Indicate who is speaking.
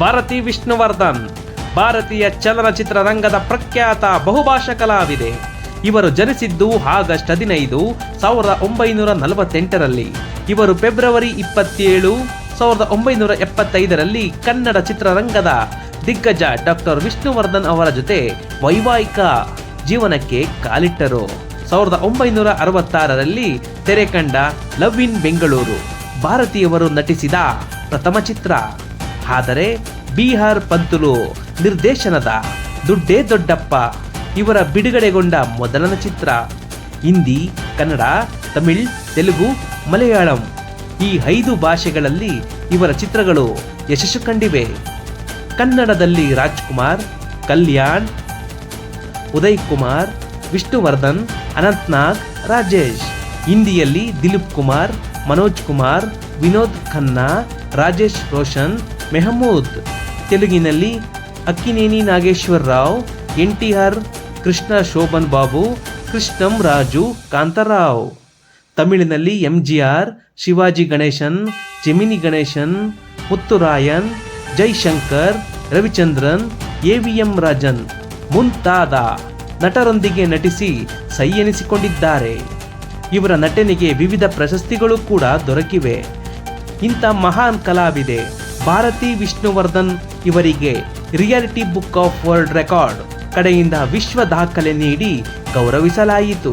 Speaker 1: ಭಾರತಿ ವಿಷ್ಣುವರ್ಧನ್. ಭಾರತೀಯ ಚಲನಚಿತ್ರ ರಂಗದ ಪ್ರಖ್ಯಾತ ಬಹುಭಾಷಾ ಕಲಾವಿದೆ. ಇವರು ಜನಿಸಿದ್ದು ಆಗಸ್ಟ್ ಹದಿನೈದು, ಸಾವಿರದ ಒಂಬೈನೂರ ನಲವತ್ತೆಂಟರಲ್ಲಿ. ಇವರು ಫೆಬ್ರವರಿ ಇಪ್ಪತ್ತೇಳು, ಸಾವಿರದ ಒಂಬೈನೂರ ಎಪ್ಪತ್ತೈದರಲ್ಲಿ ಕನ್ನಡ ಚಿತ್ರರಂಗದ ದಿಗ್ಗಜ ಡಾಕ್ಟರ್ ವಿಷ್ಣುವರ್ಧನ್ ಅವರ ಜೊತೆ ವೈವಾಹಿಕ ಜೀವನಕ್ಕೆ ಕಾಲಿಟ್ಟರು. ಸಾವಿರದ ಒಂಬೈನೂರ ಅರವತ್ತಾರರಲ್ಲಿ ತೆರೆ ಕಂಡ ಲವ್ ಇನ್ ಬೆಂಗಳೂರು, ಭಾರತೀಯವರು ನಟಿಸಿದ ಪ್ರಥಮ ಚಿತ್ರ. ಆದರೆ ಬಿಹಾರ್ ಪಂತುಲು ನಿರ್ದೇಶನದ ದುಡ್ಡೇ ದೊಡ್ಡಪ್ಪ, ಇವರ ಬಿಡುಗಡೆಗೊಂಡ ಮೊದಲನ ಚಿತ್ರ. ಹಿಂದಿ, ಕನ್ನಡ, ತಮಿಳ್, ತೆಲುಗು, ಮಲಯಾಳಂ. ಈ ಐದು ಭಾಷೆಗಳಲ್ಲಿ ಇವರ ಚಿತ್ರಗಳು ಯಶಸ್ಸು ಕಂಡಿವೆ. ಕನ್ನಡದಲ್ಲಿ ರಾಜ್ಕುಮಾರ್, ಕಲ್ಯಾಣ್ ಉದಯ್ ಕುಮಾರ್ ವಿಷ್ಣುವರ್ಧನ್, ಅನಂತ್ನಾಗ್, ರಾಜೇಶ್. ಹಿಂದಿಯಲ್ಲಿ ದಿಲೀಪ್ ಕುಮಾರ್, ಮನೋಜ್ ಕುಮಾರ್, ವಿನೋದ್ ಖನ್ನಾ, ರಾಜೇಶ್ ರೋಷನ್, ಮೆಹಮೂದ್. ತೆಲುಗಿನಲ್ಲಿ Akkineni Nageswara Rao N T R Krishna Sobhan Babu, Krishnam Raju Kantharao. ತಮಿಳಿನಲ್ಲಿ M G R Sivaji Ganesan, Gemini Ganesan, Muthurayan, Jaishankar, Ravichandran A V M Rajan ಮುಂತಾದ ನಟರೊಂದಿಗೆ ನಟಿಸಿ ಸೈ ಎನಿಸಿಕೊಂಡಿದ್ದಾರೆ ಇವರ ನಟನೆಗೆ ವಿವಿಧ ಪ್ರಶಸ್ತಿಗಳು ಕೂಡ ದೊರಕಿವೆ. ಇಂಥ ಮಹಾನ್ ಕಲಾವಿದೆ ಭಾರತಿ ವಿಷ್ಣುವರ್ಧನ್ ಇವರಿಗೆ reality book of world record ಕಡೆಯಿಂದ ವಿಶ್ವ ದಾಖಲೆ ನೀಡಿ ಗೌರವಿಸಲಾಯಿತು.